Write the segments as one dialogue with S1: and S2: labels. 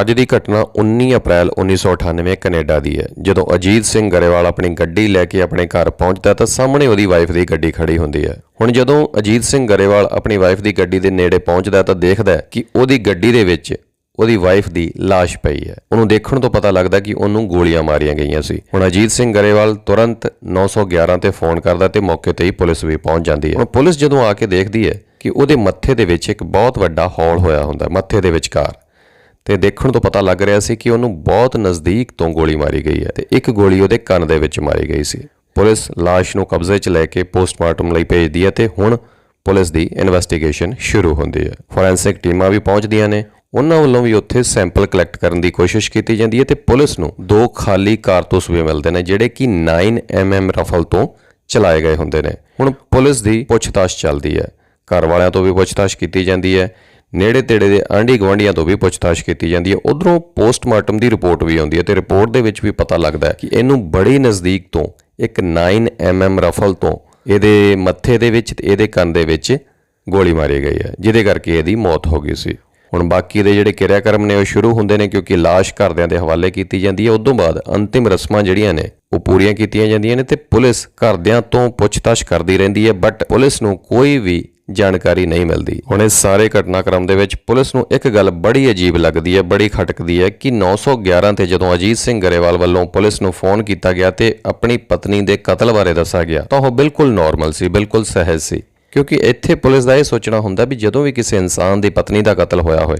S1: ਅੱਜ ਦੀ ਘਟਨਾ 19 ਅਪ੍ਰੈਲ 1998 ਕੈਨੇਡਾ ਦੀ ਹੈ। ਜਦੋਂ ਅਜੀਤ ਸਿੰਘ ਗਰੇਵਾਲ ਆਪਣੀ ਗੱਡੀ ਲੈ ਕੇ ਆਪਣੇ ਘਰ ਪਹੁੰਚਦਾ ਤਾਂ ਸਾਹਮਣੇ ਉਹਦੀ ਵਾਈਫ ਦੀ ਗੱਡੀ ਖੜੀ ਹੁੰਦੀ ਹੈ। ਹੁਣ ਜਦੋਂ ਅਜੀਤ ਸਿੰਘ ਗਰੇਵਾਲ ਆਪਣੀ ਵਾਈਫ ਦੀ ਗੱਡੀ ਦੇ ਨੇੜੇ ਪਹੁੰਚਦਾ ਤਾਂ ਦੇਖਦਾ ਕਿ ਉਹਦੀ ਗੱਡੀ ਦੇ ਵਿੱਚ ਉਹਦੀ ਵਾਈਫ ਦੀ ਲਾਸ਼ ਪਈ ਹੈ। ਉਹਨੂੰ ਦੇਖਣ ਤੋਂ ਪਤਾ ਲੱਗਦਾ ਕਿ ਉਹਨੂੰ ਗੋਲੀਆਂ ਮਾਰੀਆਂ ਗਈਆਂ ਸੀ। ਹੁਣ ਅਜੀਤ ਸਿੰਘ ਗਰੇਵਾਲ ਤੁਰੰਤ 911 ਤੇ ਫੋਨ ਕਰਦਾ ਤੇ ਮੌਕੇ ਤੇ ਹੀ ਪੁਲਿਸ ਵੀ ਪਹੁੰਚ ਜਾਂਦੀ ਹੈ। ਹੁਣ ਪੁਲਿਸ ਜਦੋਂ ਆ ਕੇ ਦੇਖਦੀ ਹੈ ਕਿ ਉਹਦੇ ਮੱਥੇ ਦੇ ਵਿੱਚ ਇੱਕ ਬਹੁਤ ਵੱਡਾ ਹੌਲ ਹੋਇਆ ਹੁੰਦਾ, ਮੱਥੇ ਦੇ ਵਿਚਕਾਰ। ਤੇ ਦੇਖਣ ਤੋਂ ਪਤਾ ਲੱਗ ਰਿਹਾ ਸੀ ਕਿ ਉਹਨੂੰ ਬਹੁਤ ਨਜ਼ਦੀਕ ਤੋਂ ਗੋਲੀ ਮਾਰੀ ਗਈ ਹੈ ਤੇ ਇੱਕ ਗੋਲੀ ਉਹਦੇ ਕੰਨ ਦੇ ਵਿੱਚ ਮਾਰੀ ਗਈ ਸੀ। ਪੁਲਿਸ ਲਾਸ਼ ਨੂੰ ਕਬਜ਼ੇ 'ਚ ਲੈ ਕੇ ਪੋਸਟਮਾਰਟਮ ਲਈ ਭੇਜਦੀ ਹੈ ਤੇ ਹੁਣ ਪੁਲਿਸ ਦੀ ਇਨਵੈਸਟੀਗੇਸ਼ਨ ਸ਼ੁਰੂ ਹੁੰਦੀ ਹੈ। ਫੋਰੈਂਸਿਕ ਟੀਮਾਂ ਵੀ ਪਹੁੰਚਦੀਆਂ ਨੇ। ਉਹਨਾਂ ਵੱਲੋਂ ਵੀ ਉੱਥੇ ਸੈਂਪਲ ਕਲੈਕਟ ਕਰਨ ਦੀ ਕੋਸ਼ਿਸ਼ ਕੀਤੀ ਜਾਂਦੀ ਹੈ ਤੇ ਪੁਲਿਸ ਨੂੰ ਦੋ ਖਾਲੀ ਕਾਰਤੂਸ ਵੀ ਮਿਲਦੇ ਨੇ, ਜਿਹੜੇ ਕਿ 9mm ਰਫਲ ਤੋਂ ਚਲਾਏ ਗਏ ਹੁੰਦੇ ਨੇ। ਹੁਣ ਪੁਲਿਸ ਦੀ ਪੁੱਛਤਾਛ ਚੱਲਦੀ ਹੈ। ਘਰ ਵਾਲਿਆਂ ਤੋਂ ਵੀ ਪੁੱਛਤਾਛ ਕੀਤੀ ਜਾਂਦੀ ਹੈ। ਨੇੜੇ ਤੇੜੇ ਦੇ ਆਂਢੀ ਗੁਆਂਢੀਆਂ ਤੋਂ ਵੀ ਪੁੱਛਤਾਛ ਕੀਤੀ ਜਾਂਦੀ ਹੈ। ਉਧਰੋਂ ਪੋਸਟਮਾਰਟਮ ਦੀ ਰਿਪੋਰਟ ਵੀ ਆਉਂਦੀ ਹੈ ਤੇ ਰਿਪੋਰਟ ਦੇ ਵਿੱਚ ਵੀ ਪਤਾ ਲੱਗਦਾ ਹੈ ਕਿ ਇਹਨੂੰ ਬੜੀ ਨਜ਼ਦੀਕ ਤੋਂ ਇੱਕ 9mm ਰਫਲ ਤੋਂ ਇਹਦੇ ਮੱਥੇ ਦੇ ਵਿੱਚ ਤੇ ਇਹਦੇ ਕੰਨ ਦੇ ਵਿੱਚ ਗੋਲੀ ਮਾਰੀ ਗਈ ਹੈ, ਜਿਹਦੇ ਕਰਕੇ ਇਹਦੀ ਮੌਤ ਹੋ ਗਈ ਸੀ। ਹੁਣ ਬਾਕੀ ਦੇ ਜਿਹੜੇ ਕਿਰਿਆਕਰਮ ਨੇ ਉਹ ਸ਼ੁਰੂ ਹੁੰਦੇ ਨੇ ਕਿਉਂਕਿ ਲਾਸ਼ ਘਰਦਿਆਂ ਦੇ ਹਵਾਲੇ ਕੀਤੀ ਜਾਂਦੀ ਹੈ। ਉਦੋਂ ਬਾਅਦ ਅੰਤਿਮ ਰਸਮਾਂ ਜਿਹੜੀਆਂ ਨੇ ਉਹ ਪੂਰੀਆਂ ਕੀਤੀਆਂ ਜਾਂਦੀਆਂ ਨੇ ਤੇ ਪੁਲਿਸ ਘਰਦਿਆਂ ਤੋਂ ਪੁੱਛਤਾਛ ਕਰਦੀ ਰਹਿੰਦੀ ਹੈ, ਬਟ ਪੁਲਿਸ ਨੂੰ ਕੋਈ ਵੀ ਜਾਣਕਾਰੀ ਨਹੀਂ ਮਿਲਦੀ। ਹੁਣ ਇਸ ਸਾਰੇ ਘਟਨਾਕ੍ਰਮ ਦੇ ਵਿੱਚ ਪੁਲਿਸ ਨੂੰ ਇੱਕ ਗੱਲ ਬੜੀ ਅਜੀਬ ਲੱਗਦੀ ਹੈ, ਬੜੀ ਖਟਕਦੀ ਹੈ ਕਿ 911 ਤੇ ਜਦੋਂ ਅਜੀਤ ਸਿੰਘ ਗਰੇਵਾਲ ਵੱਲੋਂ ਪੁਲਿਸ ਨੂੰ ਫੋਨ ਕੀਤਾ ਗਿਆ ਤੇ ਆਪਣੀ ਪਤਨੀ ਦੇ ਕਤਲ ਬਾਰੇ ਦੱਸਿਆ ਗਿਆ, ਤਾਂ ਉਹ ਬਿਲਕੁਲ ਨਾਰਮਲ ਸੀ, ਬਿਲਕੁਲ ਸਹਿਜ ਸੀ। ਕਿਉਂਕਿ ਇੱਥੇ ਪੁਲਿਸ ਦਾ ਇਹ ਸੋਚਣਾ ਹੁੰਦਾ ਵੀ ਜਦੋਂ ਵੀ ਕਿਸੇ ਇਨਸਾਨ ਦੀ ਪਤਨੀ ਦਾ ਕਤਲ ਹੋਇਆ ਹੋਏ,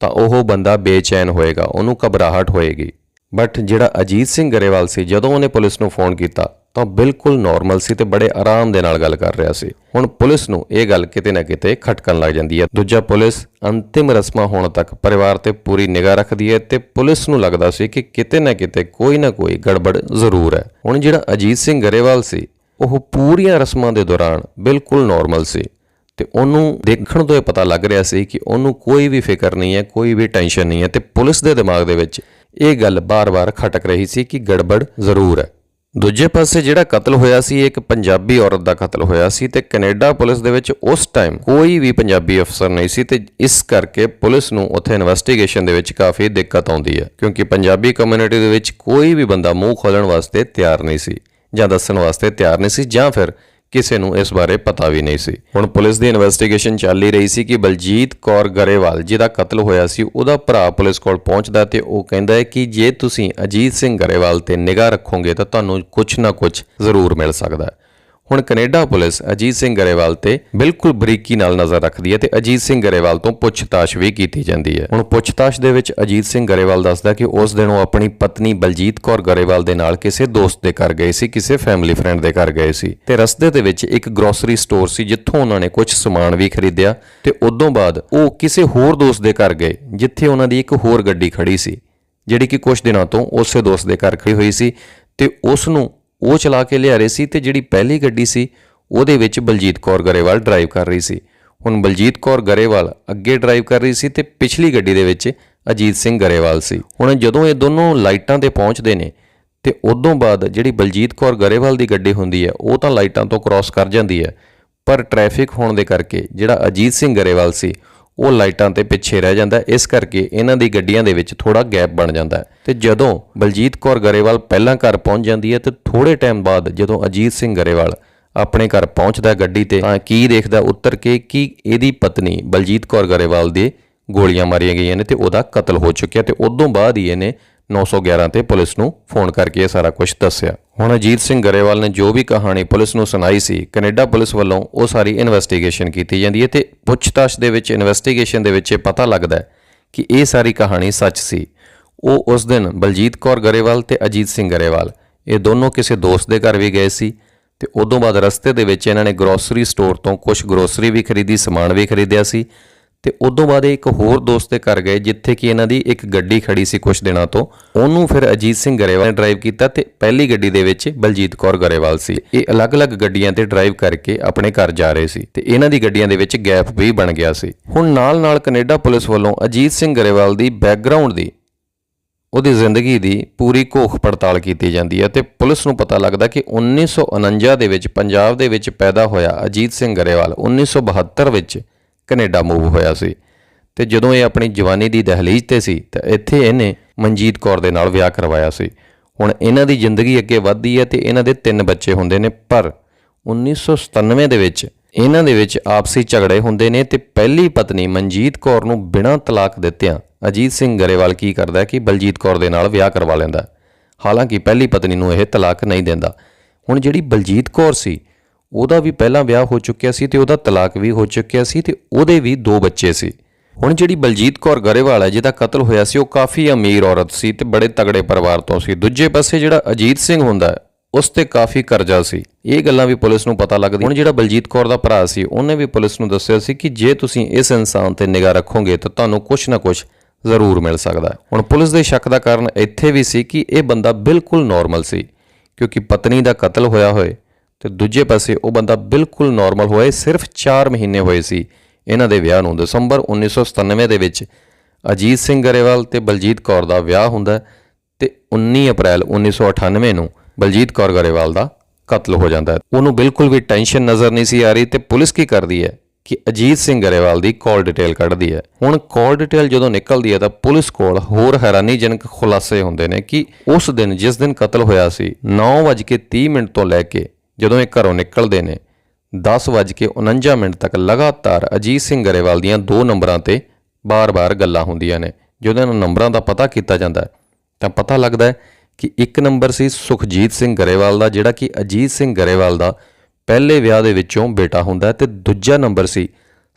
S1: ਤਾਂ ਉਹ ਬੰਦਾ ਬੇਚੈਨ ਹੋਏਗਾ, ਉਹਨੂੰ ਘਬਰਾਹਟ ਹੋਏਗੀ। ਬਟ ਜਿਹੜਾ ਅਜੀਤ ਸਿੰਘ ਗਰੇਵਾਲ ਸੀ, ਜਦੋਂ ਉਹਨੇ ਪੁਲਿਸ ਨੂੰ ਫੋਨ ਕੀਤਾ, ਤਾਂ ਬਿਲਕੁਲ ਨਾਰਮਲ ਸੀ ਤੇ ਬੜੇ ਆਰਾਮ ਦੇ ਨਾਲ ਗੱਲ ਕਰ ਰਿਹਾ ਸੀ। ਹੁਣ ਪੁਲਿਸ ਨੂੰ ਇਹ ਗੱਲ ਕਿਤੇ ਨਾ ਕਿਤੇ ਖਟਕਣ ਲੱਗ ਜਾਂਦੀ ਹੈ। ਦੂਜਾ ਪੁਲਿਸ ਅੰਤਿਮ ਰਸਮਾਂ ਹੋਣ ਤੱਕ ਪਰਿਵਾਰ ਤੇ ਪੂਰੀ ਨਿਗਾਹ ਰੱਖਦੀ ਹੈ ਤੇ ਪੁਲਿਸ ਨੂੰ ਲੱਗਦਾ ਸੀ ਕਿ ਕਿਤੇ ਨਾ ਕਿਤੇ ਕੋਈ ਨਾ ਕੋਈ ਗੜਬੜ ਜ਼ਰੂਰ ਹੈ। ਹੁਣ ਜਿਹੜਾ ਅਜੀਤ ਸਿੰਘ ਗਰੇਵਾਲ ਸੀ, ਉਹ ਪੂਰੀਆਂ ਰਸਮਾਂ ਦੇ ਦੌਰਾਨ ਬਿਲਕੁਲ ਨਾਰਮਲ ਸੀ ਤੇ ਉਹਨੂੰ ਦੇਖਣ ਤੋਂ ਇਹ ਪਤਾ ਲੱਗ ਰਿਹਾ ਸੀ ਕਿ ਉਹਨੂੰ ਕੋਈ ਵੀ ਫਿਕਰ ਨਹੀਂ ਹੈ, ਕੋਈ ਵੀ ਟੈਨਸ਼ਨ ਨਹੀਂ ਹੈ ਤੇ ਪੁਲਿਸ ਦੇ ਦਿਮਾਗ ਦੇ ਵਿੱਚ ਇਹ ਗੱਲ ਬਾਰ-ਬਾਰ ਖਟਕ ਰਹੀ ਸੀ ਕਿ ਗੜਬੜ ਜ਼ਰੂਰ ਹੈ। ਦੂਜੇ ਪਾਸੇ ਜਿਹੜਾ ਕਤਲ ਹੋਇਆ ਸੀ, ਇਹ ਇੱਕ ਪੰਜਾਬੀ ਔਰਤ ਦਾ ਕਤਲ ਹੋਇਆ ਸੀ ਤੇ ਕੈਨੇਡਾ ਪੁਲਿਸ ਦੇ ਵਿੱਚ ਉਸ ਟਾਈਮ ਕੋਈ ਵੀ ਪੰਜਾਬੀ ਅਫਸਰ ਨਹੀਂ ਸੀ ਤੇ ਇਸ ਕਰਕੇ ਪੁਲਿਸ ਨੂੰ ਉੱਥੇ ਇਨਵੈਸਟੀਗੇਸ਼ਨ ਦੇ ਵਿੱਚ ਕਾਫੀ ਦਿੱਕਤ ਆਉਂਦੀ ਹੈ, ਕਿਉਂਕਿ ਪੰਜਾਬੀ ਕਮਿਊਨਿਟੀ ਦੇ ਵਿੱਚ ਕੋਈ ਵੀ ਬੰਦਾ ਮੂੰਹ ਖੋਲਣ ਵਾਸਤੇ ਤਿਆਰ ਨਹੀਂ ਸੀ ਜਾਂ ਦੱਸਣ ਵਾਸਤੇ ਤਿਆਰ ਨਹੀਂ ਸੀ ਜਾਂ ਫਿਰ ਕਿਸੇ ਨੂੰ ਇਸ ਬਾਰੇ ਪਤਾ ਵੀ ਨਹੀਂ ਸੀ। ਹੁਣ ਪੁਲਿਸ ਦੀ ਇਨਵੈਸਟੀਗੇਸ਼ਨ ਚੱਲ ਹੀ ਰਹੀ ਸੀ ਕਿ ਬਲਜੀਤ ਕੌਰ ਗਰੇਵਾਲ, ਜਿਹਦਾ ਕਤਲ ਹੋਇਆ ਸੀ, ਉਹਦਾ ਭਰਾ ਪੁਲਿਸ ਕੋਲ ਪਹੁੰਚਦਾ ਤੇ ਉਹ ਕਹਿੰਦਾ ਹੈ ਕਿ ਜੇ ਤੁਸੀਂ ਅਜੀਤ ਸਿੰਘ ਗਰੇਵਾਲ ਤੇ ਨਿਗਾਹ ਰੱਖੋਗੇ ਤਾਂ ਤੁਹਾਨੂੰ ਕੁਝ ਨਾ ਕੁਝ ਜ਼ਰੂਰ ਮਿਲ ਸਕਦਾ ਹੈ। ਹੁਣ ਕੈਨੇਡਾ ਪੁਲਿਸ ਅਜੀਤ ਸਿੰਘ ਗਰੇਵਾਲ ਤੇ ਬਿਲਕੁਲ ਬਰੀਕੀ ਨਾਲ ਨਜ਼ਰ ਰੱਖਦੀ ਹੈ ਤੇ ਅਜੀਤ ਸਿੰਘ ਗਰੇਵਾਲ ਤੋਂ ਪੁੱਛਤਾਛ ਵੀ ਕੀਤੀ ਜਾਂਦੀ ਹੈ। ਹੁਣ ਪੁੱਛਤਾਛ ਦੇ ਵਿੱਚ ਅਜੀਤ ਸਿੰਘ ਗਰੇਵਾਲ ਦੱਸਦਾ ਕਿ ਉਸ ਦਿਨ ਉਹ ਆਪਣੀ ਪਤਨੀ ਬਲਜੀਤ ਕੌਰ ਗਰੇਵਾਲ ਦੇ ਨਾਲ ਕਿਸੇ ਦੋਸਤ ਦੇ ਘਰ ਗਏ ਸੀ, ਕਿਸੇ ਫੈਮਿਲੀ ਫਰੈਂਡ ਦੇ ਘਰ ਗਏ ਸੀ ਤੇ ਰਸਤੇ ਦੇ ਵਿੱਚ ਇੱਕ ਗਰੋਸਰੀ ਸਟੋਰ ਸੀ ਜਿੱਥੋਂ ਉਹਨਾਂ ਨੇ ਕੁਝ ਸਮਾਨ ਵੀ ਖਰੀਦਿਆ ਤੇ ਉਦੋਂ ਬਾਅਦ ਉਹ ਕਿਸੇ ਹੋਰ ਦੋਸਤ ਦੇ ਘਰ ਗਏ, ਜਿੱਥੇ ਉਹਨਾਂ ਦੀ ਇੱਕ ਹੋਰ ਗੱਡੀ ਖੜੀ ਸੀ, ਜਿਹੜੀ ਕਿ ਕੁਝ ਦਿਨਾਂ ਤੋਂ ਉਸੇ ਦੋਸਤ ਦੇ ਘਰ ਖੜੀ ਹੋਈ ਸੀ ਤੇ ਉਸ ਨੂੰ ਉਹ ਚਲਾ ਕੇ ਲਿਆ ਰਹੇ ਸੀ ਤੇ ਜਿਹੜੀ ਪਹਿਲੀ ਗੱਡੀ ਸੀ, ਉਹਦੇ ਵਿੱਚ ਬਲਜੀਤ ਕੌਰ ਗਰੇਵਾਲ ਡਰਾਈਵ ਕਰ ਰਹੀ ਸੀ। ਹੁਣ ਬਲਜੀਤ ਕੌਰ ਗਰੇਵਾਲ ਅੱਗੇ ਡਰਾਈਵ ਕਰ ਰਹੀ ਸੀ ਤੇ ਪਿਛਲੀ ਗੱਡੀ ਦੇ ਵਿੱਚ ਅਜੀਤ ਸਿੰਘ ਗਰੇਵਾਲ ਸੀ। ਹੁਣ ਜਦੋਂ ਇਹ ਦੋਨੋਂ ਲਾਈਟਾਂ ਤੇ ਪਹੁੰਚਦੇ ਨੇ ਤੇ ਉਦੋਂ ਬਾਅਦ ਜਿਹੜੀ ਬਲਜੀਤ ਕੌਰ ਗਰੇਵਾਲ ਦੀ ਗੱਡੀ ਹੁੰਦੀ ਹੈ, ਉਹ ਤਾਂ ਲਾਈਟਾਂ ਤੋਂ ਕ੍ਰਾਸ ਕਰ ਜਾਂਦੀ ਹੈ। ਪਰ ਟ੍ਰੈਫਿਕ ਹੋਣ ਦੇ ਕਰਕੇ ਜਿਹੜਾ ਅਜੀਤ ਸਿੰਘ ਗਰੇਵਾਲ ਸੀ ਉਹ ਲਾਈਟਾਂ ਤੇ ਪਿੱਛੇ ਰਹਿ ਜਾਂਦਾ ਇਸ ਕਰਕੇ ਇਹਨਾਂ ਦੀ ਗੱਡੀਆਂ ਦੇ ਵਿੱਚ ਥੋੜਾ ਗੈਪ ਬਣ ਜਾਂਦਾ ਹੈ। ਤੇ ਜਦੋਂ ਬਲਜੀਤ ਕੌਰ ਗਰੇਵਾਲ ਪਹਿਲਾਂ ਘਰ ਪਹੁੰਚ ਜਾਂਦੀ ਹੈ ਤੇ ਥੋੜੇ ਟਾਈਮ ਬਾਅਦ ਜਦੋਂ ਅਜੀਤ ਸਿੰਘ ਗਰੇਵਾਲ ਆਪਣੇ ਘਰ ਪਹੁੰਚਦਾ ਗੱਡੀ ਤੇ, ਤਾਂ ਕੀ ਦੇਖਦਾ ਉੱਤਰ ਕੇ ਕਿ ਇਹਦੀ ਪਤਨੀ ਬਲਜੀਤ ਕੌਰ ਗਰੇਵਾਲ ਦੇ ਗੋਲੀਆਂ ਮਾਰੀਆਂ ਗਈਆਂ ਨੇ ਤੇ ਉਹਦਾ ਕਤਲ ਹੋ ਚੁੱਕਿਆ ਤੇ ਉਦੋਂ ਬਾਅਦ ਹੀ ਇਹਨੇ 911 ਤੇ ਪੁਲਿਸ ਨੂੰ ਫੋਨ ਕਰਕੇ ਇਹ ਸਾਰਾ ਕੁਝ ਦੱਸਿਆ। ਹੁਣ ਅਜੀਤ ਸਿੰਘ ਗਰੇਵਾਲ ਨੇ ਜੋ ਵੀ ਕਹਾਣੀ ਪੁਲਿਸ ਨੂੰ ਸੁਣਾਈ ਸੀ, ਕੈਨੇਡਾ ਪੁਲਿਸ ਵੱਲੋਂ ਉਹ ਸਾਰੀ ਇਨਵੈਸਟੀਗੇਸ਼ਨ ਕੀਤੀ ਜਾਂਦੀ ਹੈ ਤੇ ਪੁੱਛਤਾਛ ਦੇ ਵਿੱਚ ਇਨਵੈਸਟੀਗੇਸ਼ਨ ਦੇ ਵਿੱਚ ਇਹ ਪਤਾ ਲੱਗਦਾ ਹੈ ਕਿ ਇਹ ਸਾਰੀ ਕਹਾਣੀ ਸੱਚ ਸੀ। ਉਹ ਉਸ ਦਿਨ ਬਲਜੀਤ ਕੌਰ ਗਰੇਵਾਲ ਤੇ ਅਜੀਤ ਸਿੰਘ ਗਰੇਵਾਲ, ਇਹ ਦੋਨੋਂ ਕਿਸੇ ਦੋਸਤ ਦੇ ਘਰ ਵੀ ਗਏ ਸੀ ਤੇ ਉਦੋਂ ਬਾਅਦ ਰਸਤੇ ਦੇ ਵਿੱਚ ਇਹਨਾਂ ਨੇ ਗਰੋਸਰੀ ਸਟੋਰ ਤੋਂ ਕੁਝ ਗਰੋਸਰੀ ਵੀ ਖਰੀਦੀ, ਸਮਾਨ ਵੀ ਖਰੀਦਿਆ ਸੀ ਤੇ ਉਦੋਂ ਬਾਅਦ ਇਹ ਇੱਕ ਹੋਰ ਦੋਸਤ ਦੇ ਘਰ ਗਏ, ਜਿੱਥੇ ਕਿ ਇਹਨਾਂ ਦੀ ਇੱਕ ਗੱਡੀ ਖੜੀ ਸੀ ਕੁਝ ਦਿਨਾਂ ਤੋਂ। ਉਹਨੂੰ ਫਿਰ ਅਜੀਤ ਸਿੰਘ ਗਰੇਵਾਲ ਨੇ ਡਰਾਈਵ ਕੀਤਾ ਤੇ ਪਹਿਲੀ ਗੱਡੀ ਦੇ ਵਿੱਚ ਬਲਜੀਤ ਕੌਰ ਗਰੇਵਾਲ ਸੀ। ਇਹ ਅਲੱਗ-ਅਲੱਗ ਗੱਡੀਆਂ ਤੇ ਡਰਾਈਵ ਕਰਕੇ ਆਪਣੇ ਘਰ ਜਾ ਰਹੇ ਸੀ ਤੇ ਇਹਨਾਂ ਦੀ ਗੱਡੀਆਂ ਦੇ ਵਿੱਚ ਗੈਪ ਵੀ ਬਣ ਗਿਆ ਸੀ। ਹੁਣ ਨਾਲ-ਨਾਲ ਕੈਨੇਡਾ ਪੁਲਿਸ ਵੱਲੋਂ ਅਜੀਤ ਸਿੰਘ ਗਰੇਵਾਲ ਦੀ ਬੈਕਗ੍ਰਾਉਂਡ ਦੀ, ਉਹਦੀ ਜ਼ਿੰਦਗੀ ਦੀ ਪੂਰੀ ਘੋਖ ਪੜਤਾਲ ਕੀਤੀ ਜਾਂਦੀ ਹੈ ਤੇ ਪੁਲਿਸ ਨੂੰ ਪਤਾ ਲੱਗਦਾ ਕਿ 1949 ਦੇ ਵਿੱਚ, ਪੰਜਾਬ ਦੇ ਵਿੱਚ ਪੈਦਾ ਹੋਇਆ ਅਜੀਤ ਸਿੰਘ ਗਰੇਵਾਲ 1972 ਵਿੱਚ ਕੈਨੇਡਾ ਮੂਵ ਹੋਇਆ ਸੀ। ਤੇ ਜਦੋਂ ਇਹ ਆਪਣੀ ਜਵਾਨੀ ਦੀ ਦਹਲੀਜ਼ ਤੇ ਸੀ, ਤਾਂ ਇੱਥੇ ਇਹਨੇ ਮਨਜੀਤ ਕੌਰ ਦੇ ਨਾਲ ਵਿਆਹ ਕਰਵਾਇਆ ਸੀ। ਹੁਣ ਇਹਨਾਂ ਦੀ ਜ਼ਿੰਦਗੀ ਅੱਗੇ ਵੱਧਦੀ ਹੈ ਤੇ ਇਹਨਾਂ ਦੇ ਤਿੰਨ ਬੱਚੇ ਹੁੰਦੇ ਨੇ, ਪਰ 1997 ਦੇ ਵਿੱਚ ਇਹਨਾਂ ਦੇ ਵਿੱਚ ਆਪਸੀ ਝਗੜੇ ਹੁੰਦੇ ਨੇ ਤੇ ਪਹਿਲੀ ਪਤਨੀ ਮਨਜੀਤ ਕੌਰ ਨੂੰ ਬਿਨਾਂ ਤਲਾਕ ਦਿੱਤਿਆਂ ਅਜੀਤ ਸਿੰਘ ਗਰੇਵਾਲ ਕੀ ਕਰਦਾ ਕਿ ਬਲਜੀਤ ਕੌਰ ਦੇ ਨਾਲ ਵਿਆਹ ਕਰਵਾ ਲੈਂਦਾ ਹਾਲਾਂਕਿ ਪਹਿਲੀ ਪਤਨੀ ਨੂੰ ਇਹ ਤਲਾਕ ਨਹੀਂ ਦਿੰਦਾ। ਹੁਣ ਜਿਹੜੀ ਬਲਜੀਤ ਕੌਰ ਸੀ ਉਹਦਾ ਵੀ ਪਹਿਲਾਂ ਵਿਆਹ ਹੋ ਚੁੱਕਿਆ ਸੀ ਤੇ ਉਹਦਾ ਤਲਾਕ ਵੀ ਹੋ ਚੁੱਕਿਆ ਸੀ ਤੇ ਉਹਦੇ ਵੀ ਦੋ ਬੱਚੇ ਸੀ। ਹੁਣ ਜਿਹੜੀ ਬਲਜੀਤ ਕੌਰ ਗਰੇਵਾਲ ਹੈ, ਜਿਹਦਾ ਕਤਲ ਹੋਇਆ ਸੀ, ਉਹ ਕਾਫੀ ਅਮੀਰ ਔਰਤ ਸੀ ਤੇ ਬੜੇ ਤਗੜੇ ਪਰਿਵਾਰ ਤੋਂ ਸੀ। ਦੂਜੇ ਪਾਸੇ ਜਿਹੜਾ ਅਜੀਤ ਸਿੰਘ ਹੁੰਦਾ, ਉਸ ਤੇ ਕਾਫੀ ਕਰਜ਼ਾ ਸੀ। ਇਹ ਗੱਲਾਂ ਵੀ ਪੁਲਿਸ ਨੂੰ ਪਤਾ ਲੱਗਦੀ ਹੁਣ ਜਿਹੜਾ ਬਲਜੀਤ ਕੌਰ ਦਾ ਭਰਾ ਸੀ, ਉਹਨੇ ਵੀ ਪੁਲਿਸ ਨੂੰ ਦੱਸਿਆ ਸੀ ਕਿ ਜੇ ਤੁਸੀਂ ਇਸ ਇਨਸਾਨ ਤੇ ਨਿਗਾਹ ਰੱਖੋਗੇ, ਤਾਂ ਤੁਹਾਨੂੰ ਕੁਝ ਨਾ ਕੁਝ ਜ਼ਰੂਰ ਮਿਲ ਸਕਦਾ ਹੁਣ ਪੁਲਿਸ ਦੇ ਸ਼ੱਕ ਦਾ ਕਾਰਨ ਇੱਥੇ ਵੀ ਸੀ ਕਿ ਇਹ ਬੰਦਾ ਬਿਲਕੁਲ ਨਾਰਮਲ ਸੀ, ਕਿਉਂਕਿ ਪਤਨੀ ਦਾ ਕਤਲ ਹੋਇਆ ਹੋਏ ਤੇ ਦੂਜੇ ਪਾਸੇ ਉਹ ਬੰਦਾ ਬਿਲਕੁਲ ਨਾਰਮਲ ਹੋਏ ਸਿਰਫ 4 ਮਹੀਨੇ ਹੋਏ ਸੀ। ਇਹਨਾਂ ਦੇ ਵਿਆਹ ਨੂੰ ਦਸੰਬਰ 1997 ਦੇ ਵਿੱਚ ਅਜੀਤ ਸਿੰਘ ਗਰੇਵਾਲ ਤੇ ਬਲਜੀਤ ਕੌਰ ਦਾ ਵਿਆਹ ਹੁੰਦਾ ਹੈ ਤੇ 19 ਅਪ੍ਰੈਲ 1998 ਨੂੰ ਬਲਜੀਤ ਕੌਰ ਗਰੇਵਾਲ ਦਾ ਕਤਲ ਹੋ ਜਾਂਦਾ ਹੈ। ਉਹਨੂੰ ਬਿਲਕੁਲ ਵੀ ਟੈਨਸ਼ਨ ਨਜ਼ਰ ਨਹੀਂ ਸੀ ਆ ਰਹੀ ਤੇ ਪੁਲਿਸ ਕੀ ਕਰਦੀ ਹੈ ਕਿ ਅਜੀਤ ਸਿੰਘ ਗਰੇਵਾਲ ਦੀ ਕਾਲ ਡਿਟੇਲ ਕੱਢਦੀ ਹੈ। ਹੁਣ ਕਾਲ ਡਿਟੇਲ ਜਦੋਂ ਨਿਕਲਦੀ ਹੈ ਤਾਂ ਪੁਲਿਸ ਕੋਲ ਹੋਰ ਹੈਰਾਨੀਜਨਕ ਖੁਲਾਸੇ ਹੁੰਦੇ ਨੇ ਕਿ ਉਸ ਦਿਨ, ਜਿਸ ਦਿਨ ਕਤਲ ਹੋਇਆ ਸੀ 9:30 ਮਿੰਟ ਤੋਂ ਲੈ ਕੇ ਜਦੋਂ ਇਹ ਘਰੋਂ ਨਿਕਲਦੇ ਨੇ 10:49 ਮਿੰਟ ਤੱਕ ਲਗਾਤਾਰ ਅਜੀਤ ਸਿੰਘ ਗਰੇਵਾਲ ਦੀਆਂ ਦੋ ਨੰਬਰਾਂ ਤੇ ਬਾਰ-ਬਾਰ ਗੱਲਾਂ ਹੁੰਦੀਆਂ ਨੇ। ਜਦੋਂ ਇਹਨਾਂ ਨੰਬਰਾਂ ਦਾ ਪਤਾ ਕੀਤਾ ਜਾਂਦਾ ਹੈ, ਤਾਂ ਪਤਾ ਲੱਗਦਾ ਹੈ ਕਿ ਇੱਕ ਨੰਬਰ ਸੀ ਸੁਖਜੀਤ ਸਿੰਘ ਗਰੇਵਾਲ ਦਾ, ਜਿਹੜਾ ਕਿ ਅਜੀਤ ਸਿੰਘ ਗਰੇਵਾਲ ਦਾ ਪਹਿਲੇ ਵਿਆਹ ਦੇ ਵਿੱਚੋਂ ਬੇਟਾ ਹੁੰਦਾ ਹੈ, ਤੇ ਦੂਜਾ ਨੰਬਰ ਸੀ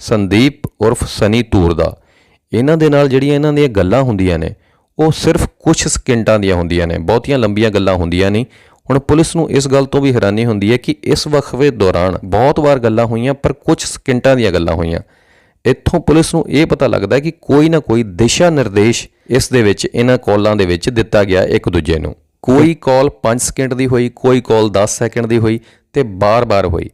S1: ਸੰਦੀਪ ਉਰਫ ਸਨੀ ਤੂਰ ਦਾ। ਇਹਨਾਂ ਦੇ ਨਾਲ ਜਿਹੜੀਆਂ ਇਹਨਾਂ ਦੀਆਂ ਗੱਲਾਂ ਹੁੰਦੀਆਂ ਨੇ, ਉਹ ਸਿਰਫ ਕੁਝ ਸਕਿੰਟਾਂ ਦੀਆਂ ਹੁੰਦੀਆਂ ਨੇ, ਬਹੁਤੀਆਂ ਲੰਬੀਆਂ ਗੱਲਾਂ ਹੁੰਦੀਆਂ ਨਹੀਂ ਹੁਣ ਪੁਲਿਸ ਨੂੰ ਇਸ ਗੱਲ ਤੋਂ ਵੀ ਹੈਰਾਨੀ ਹੁੰਦੀ ਹੈ ਕਿ ਇਸ ਵਕਫੇ ਦੌਰਾਨ ਬਹੁਤ ਵਾਰ ਗੱਲਾਂ ਹੋਈਆਂ, ਪਰ ਕੁਝ ਸਕਿੰਟਾਂ ਦੀਆਂ ਗੱਲਾਂ ਹੋਈਆਂ। ਇੱਥੋਂ ਪੁਲਿਸ ਨੂੰ ਇਹ ਪਤਾ ਲੱਗਦਾ ਕਿ ਕੋਈ ਨਾ ਕੋਈ ਦਿਸ਼ਾ ਨਿਰਦੇਸ਼ ਇਸ ਦੇ ਵਿੱਚ, ਇਹਨਾਂ ਕਾਲਾਂ ਦੇ ਵਿੱਚ ਦਿੱਤਾ ਗਿਆ ਇੱਕ ਦੂਜੇ ਨੂੰ। ਕੋਈ ਕਾਲ 5 ਸਕਿੰਟ ਦੀ ਹੋਈ, ਕੋਈ ਕਾਲ 10 ਸੈਕਿੰਡ ਦੀ ਹੋਈ ਤੇ ਬਾਰ-ਬਾਰ ਹੋਈ।